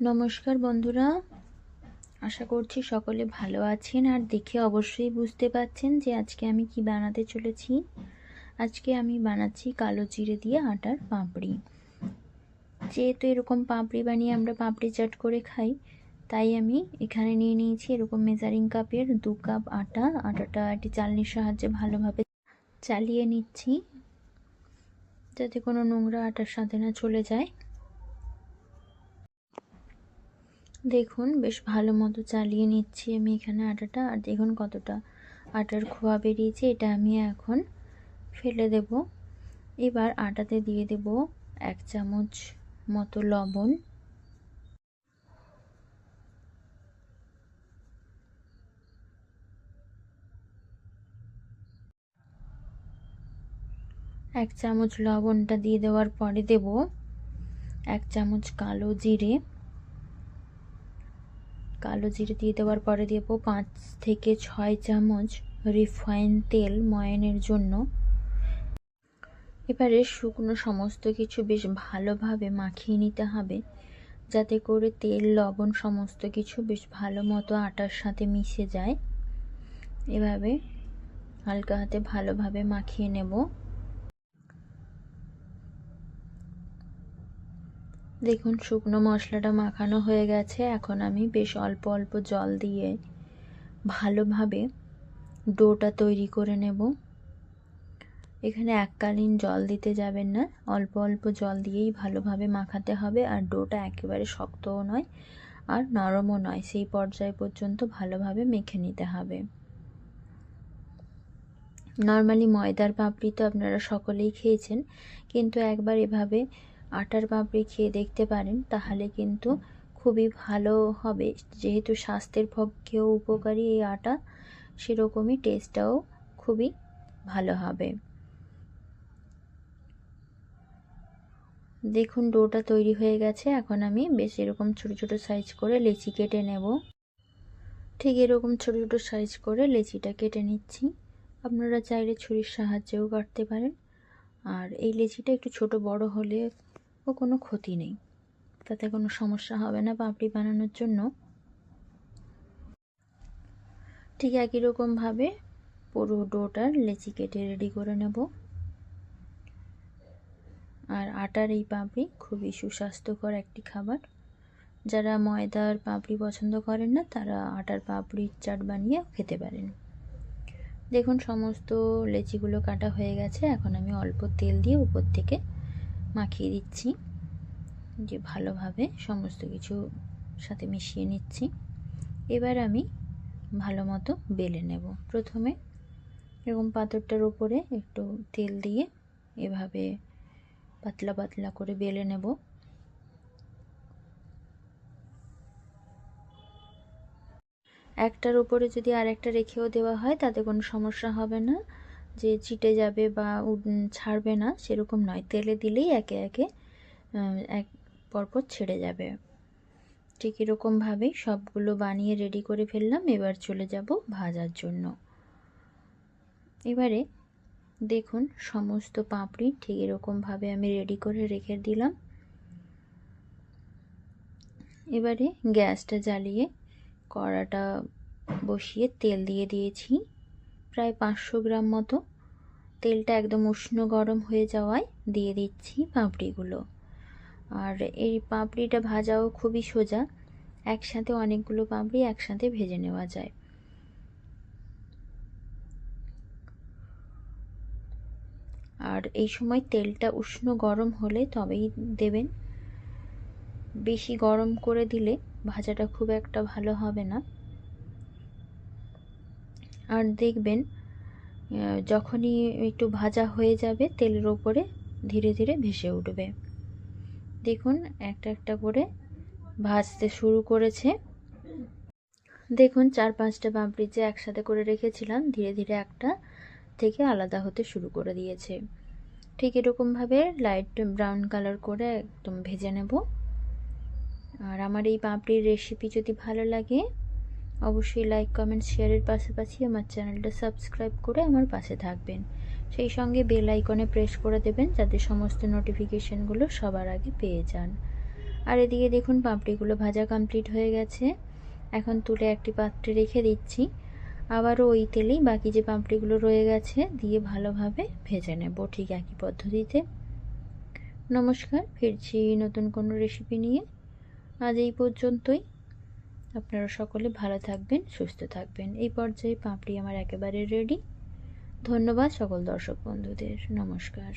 নমস্কার বন্ধুরা। আশা করছি সকলে ভালো আছেন আর দেখে অবশ্যই বুঝতে পাচ্ছেন যে আজকে আমি কি বানাতে চলেছি। আজকে আমি বানাচ্ছি কালো জিরে দিয়ে আটার পাঁপড়ি। যেহেতু এরকম পাঁপড়ি বানিয়ে আমরা পাঁপড়ি চাট করে খাই, তাই আমি এখানে নিয়ে নিয়েছি এরকম মেজারিং কাপের দু কাপ আটা। আটাটা একটি চালনির সাহায্যে ভালোভাবে চালিয়ে নিচ্ছি, যাতে কোনো নোংরা আটার সাথে না চলে যায়। দেখুন, বেশ ভালো মতো চালিয়ে নিচ্ছি আমি এখানে আটাটা। আর দেখুন কতটা আটার খোয়া বেরিয়েছে, এটা আমি এখন ফেলে দেব। এবার আটাতে দিয়ে দেব এক চামচ মতো লবণ। এক চামচ লবণটা দিয়ে দেওয়ার পরে দেব এক চামচ কালো জিরে। কালো জিরে দিয়ে দেওয়ার পরে দেবো পাঁচ থেকে ছয় চামচ রিফাইন তেল ময়নের জন্য। এবারে শুকনো সমস্ত কিছু বেশ ভালোভাবে মাখিয়ে নিতে হবে, যাতে করে তেল, লবণ সমস্ত কিছু বেশ ভালো মতো আটার সাথে মিশে যায়। এভাবে হালকা হাতে ভালোভাবে মাখিয়ে নেব। দেখুন, শুকনো মশলাটা মাখানো হয়ে গেছে। এখন আমি বেশ অল্প অল্প জল দিয়ে ভালোভাবে ডোটা তৈরি করে নেব। এখানে এককালীন জল দিতে যাবেন না। অল্প অল্প জল দিয়েই ভালোভাবে মাখাতে হবে। আর ডোটা একেবারে শক্তও নয়, আর নরমও নয়। সেই পর্যায় পর্যন্ত ভালোভাবে মেখে নিতে হবে। নর্মালি ময়দার পাপড়ি তো আপনারা সকলেই খেয়েছেন, কিন্তু একবার এভাবে আটার পাপড়ি খেয়ে দেখতে পারেন, তাহলে কিন্তু খুবই ভালো হবে। যেহেতু স্বাস্থ্যের পক্ষেও উপকারী এই আটা, সেরকমই টেস্টটাও খুবই ভালো হবে। দেখুন, ডোটা তৈরি হয়ে গেছে। এখন আমি বেশ এরকম ছোট ছোট সাইজ করে লেচি কেটে নেব। ঠিক এরকম ছোট ছোট সাইজ করে লেচিটা কেটে নিচ্ছি। আপনারা চাইলে ছুরির সাহায্যেও কাটতে পারেন। আর এই লেচিটা একটু ছোট বড় হলে ও কোনো ক্ষতি নেই। তাতে কোনো সমস্যা হবে না পাপড়ি বানানোর জন্য। ঠিক একই রকমভাবে পুরো ডোটার লেচি কেটে রেডি করে নেব। আর আটার এই পাপড়ি খুবই সুস্বাস্থ্যকর একটি খাবার। যারা ময়দার পাপড়ি পছন্দ করেন না, তারা আটার পাপড়ির চাট বানিয়ে খেতে পারেন। দেখুন, সমস্ত লেচিগুলো কাটা হয়ে গেছে। এখন আমি অল্প তেল দিয়ে উপর থেকে মাখিয়ে দিচ্ছি। যে ভালোভাবে সমস্ত কিছু সাথে মিশিয়ে নিচ্ছি। এবার আমি ভালো মতো বেলে নেব। প্রথমে এরকম পাথরটার উপরে একটু তেল দিয়ে এভাবে পাতলা পাতলা করে বেলে নেব। একটার উপরে যদি আর একটা রেখেও দেওয়া হয় তাতে কোনো সমস্যা হবে না। যে চিটে যাবে বা ছাড়বে না, সেরকম নয়। তেলে দিলেই একে একে এক পরপর ছেড়ে যাবে। ঠিক এরকমভাবেই সবগুলো বানিয়ে রেডি করে ফেললাম, এবার চলে যাব ভাজার জন্য। এবারে দেখুন, সমস্ত পাপড়ি ঠিক এরকমভাবে আমি রেডি করে রেখে দিলাম। এবারে গ্যাসটা জ্বালিয়ে কড়াটা বসিয়ে তেল দিয়ে দিয়েছি। প্রায় পাঁচশো গ্রাম মতো। তেলটা একদম উষ্ণ গরম হয়ে যাওয়ায় দিয়ে দিচ্ছি পাপড়িগুলো। আর এই পাপড়িটা ভাজাও খুবই সোজা। একসাথে অনেকগুলো পাপড়ি একসাথে ভেজে নেওয়া যায়। আর এই সময় তেলটা উষ্ণ গরম হলে তবেই দেবেন। বেশি গরম করে দিলে ভাজাটা খুব একটা ভালো হবে না। আর দেখবেন যখনই একটু ভাজা হয়ে যাবে তেলের ওপরে ধীরে ধীরে ভেসে উঠবে। দেখুন, একটা একটা করে ভাজতে শুরু করেছে। দেখুন, চার পাঁচটা পাপড়ি যে একসাথে করে রেখেছিলাম, ধীরে ধীরে একটা থেকে আলাদা হতে শুরু করে দিয়েছে। ঠিক এরকমভাবে লাইট ব্রাউন কালার করে একদম ভেজে নেব। আর আমার এই পাপড়ির রেসিপি যদি ভালো লাগে অবশ্যই লাইক কমেন্ট শেয়ারের পাশাপাশি আমার চ্যানেলটা সাবস্ক্রাইব করে আমার পাশে থাকবেন। সেই সঙ্গে বেল আইকনে প্রেস করে দেবেন যাতে সমস্ত নোটিফিকেশানগুলো সবার আগে পেয়ে যান। আর এদিকে দেখুন, পাপড়িগুলো ভাজা কমপ্লিট হয়ে গেছে। এখন তুলে একটি পাত্রে রেখে দিচ্ছি। আবারও ওই তেলেই বাকি যে পাপড়িগুলো রয়ে গেছে, দিয়ে ভালোভাবে ভেজে নেব ঠিক একই পদ্ধতিতে। নমস্কার, ফিরছি নতুন কোনো রেসিপি নিয়ে। আজ এই পর্যন্তই। আপনারা সকলে ভালো থাকবেন, সুস্থ থাকবেন। এই পর্যায়ে পাপড়ি আমার একেবারে রেডি ধন্যবাদ সকল দর্শক বন্ধুদের। নমস্কার।